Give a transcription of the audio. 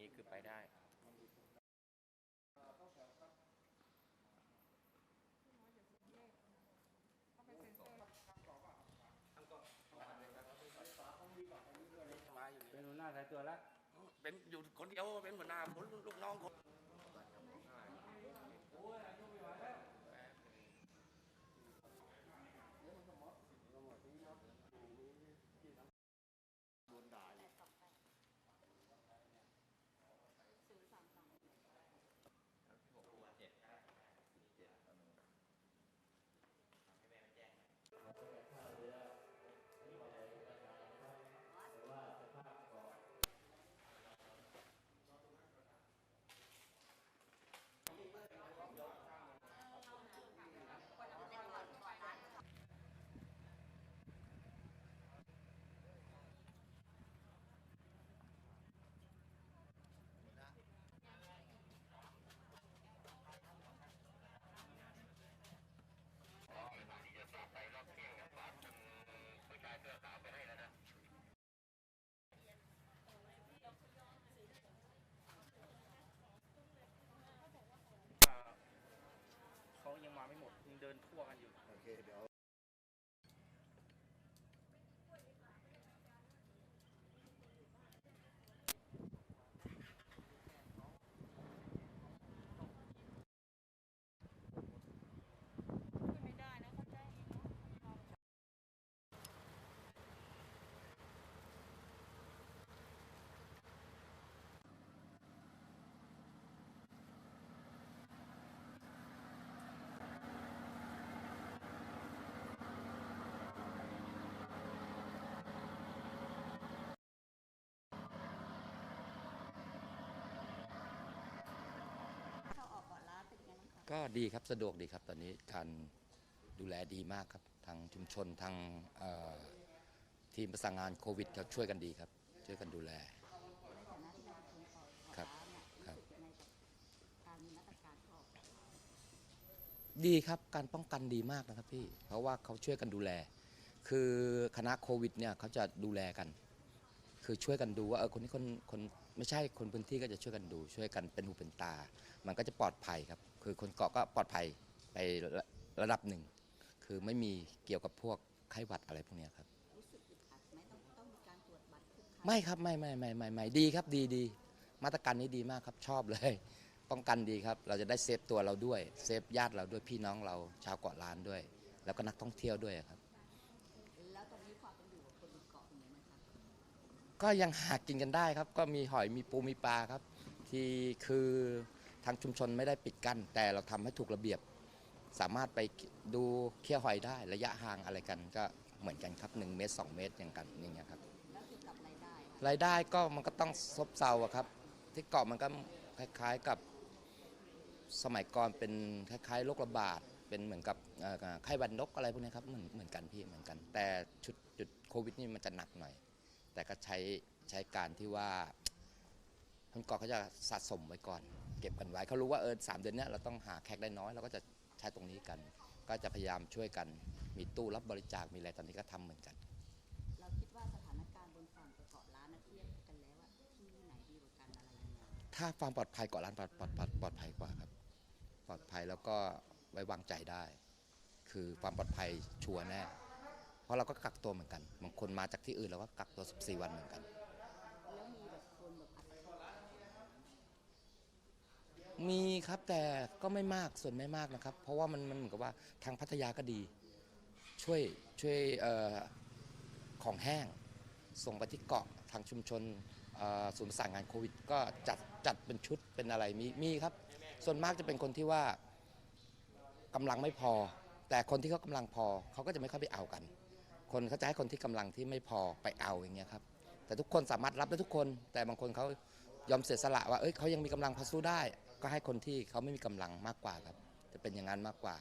นี่คือไปได้มาอยู่เป็นหัวหน้าสายตัวแล้วเป็นอยู่คนเดียวเป็นหัวหน้าคนลูกน้องคน ก็ดีครับสะดวกดีครับตอนนี้การดูแลดีมากครับทางชุมชนทางทีมประสานงานโควิดครับช่วยกันดีครับ ช่วยกันดูแลครับครับดีครับการป้องกันดีมากนะครับพี่เพราะว่าเขาช่วยกันดูแล คือคณะโควิดเนี่ยเขาจะดูแลกัน คือช่วยกันดูว่าเออคนนี้คนคนไม่ใช่คนพื้นที่ก็จะช่วยกันดู ช่วยกันเป็นหูเป็นตา มันก็จะปลอดภัยครับ คือคนเกาะก็ปลอดภัยไประระดับหนึ่ง คือไม่มีเกี่ยวกับพวกไข้หวัดอะไรพวกเนี้ยครับ รู้สึกอึดอัดไหมต้องต้องมีการตรวจบัตรทุกครั้งไม่ครับไม่ไม่ไม่ไม่ไม่ดีครับดีดีมาตรการนี้ดีมากครับชอบเลย ป้องกันดีครับ เราจะได้เซฟตัวเราด้วย เซฟญาติเราด้วยพี่น้องเราชาวเกาะล้านด้วย แล้วก็นักท่องเที่ยวด้วยครับ ก็ยังหากินกันได้ครับ ก็มีหอยมีปูมีปลาครับ ที่คือทางชุมชนไม่ได้ปิดกั้นแต่เราทำให้ถูกระเบียบ สามารถไปดูเคี่ยวหอยได้ระยะห่างอะไรกัน ก็เหมือนกันครับ1เมตร2 เมตรอย่างกันอย่างเงี้ยครับแล้วเกี่ยวกับรายได้อะรายได้ก็มันก็ต้องซบเซาอะครับ ที่เกาะมันก็คล้ายๆกับสมัยก่อนเป็นคล้ายๆโรคระบาดเป็นเหมือนกับเอ่อไข้หวัดนกอะไรพวกนี้ครับเหมือนเหมือนกันพี่เหมือนกัน แต่ชุดจุดโควิดนี่มันจะหนักหน่อย แต่ก็ใช้ใช้การที่ว่าคนเกาะเขาจะสะสมไว้ก่อน เก็บกันไว้เขารู้ว่าเออสามเดือนเนี้ยเราต้องหาแขกได้น้อยเราก็จะใช้ตรงนี้กัน ก็จะพยายามช่วยกัน มีตู้รับบริจาคมีอะไรตอนนี้ก็ทำเหมือนกัน เราคิดว่าสถานการณ์บนฝั่งกับเกาะล้านนะเทียบกันแล้วอะที่ไหนดีกว่ากันอะไรยังไงถ้าความปลอดภัยเกาะล้านปลอดปลอดปลอดปลอดภัยกว่าครับ ปลอดภัยแล้วก็ไว้วางใจได้ คือความปลอดภัยชัวร์แน่เพ ราะเราก็กักตัวเหมือนกันบางคนมาจากที่อื่นเราก็กักตัว 14 วันเหมือนกัน แล้วมีแบบคนแบบอัดเข้าออกมีครับแต่ก็ไม่มากส่วนไม่มากนะครับ เพราะว่ามันมันเหมือนกับว่าทางพัทยาก็ดี ช่วยช่วยเอ่อของแห้ง ส่งไปที่เกาะทางชุมชนเอ่อศูนย์ประสานงานโควิด ก็จัดจัดเป็นชุดเป็นอะไรมีมีครับ ส่วนมากจะเป็นคนที่ว่ากำลังไม่พอ แต่คนที่เขากำลังพอเขาก็จะไม่ค่อยไปเอากัน คนเขาจะให้คนที่กำลังที่ไม่พอไปเอาอย่างเงี้ยครับแต่ทุกคนสามารถรับได้ทุกคน แต่บางคนเขายอมเสียสละว่าเอ้ยเขายังมีกำลังพอสู้ได้ ก็ให้คนที่เขาไม่มีกำลังมากกว่าครับ จะเป็นอย่างนั้นมากกว่า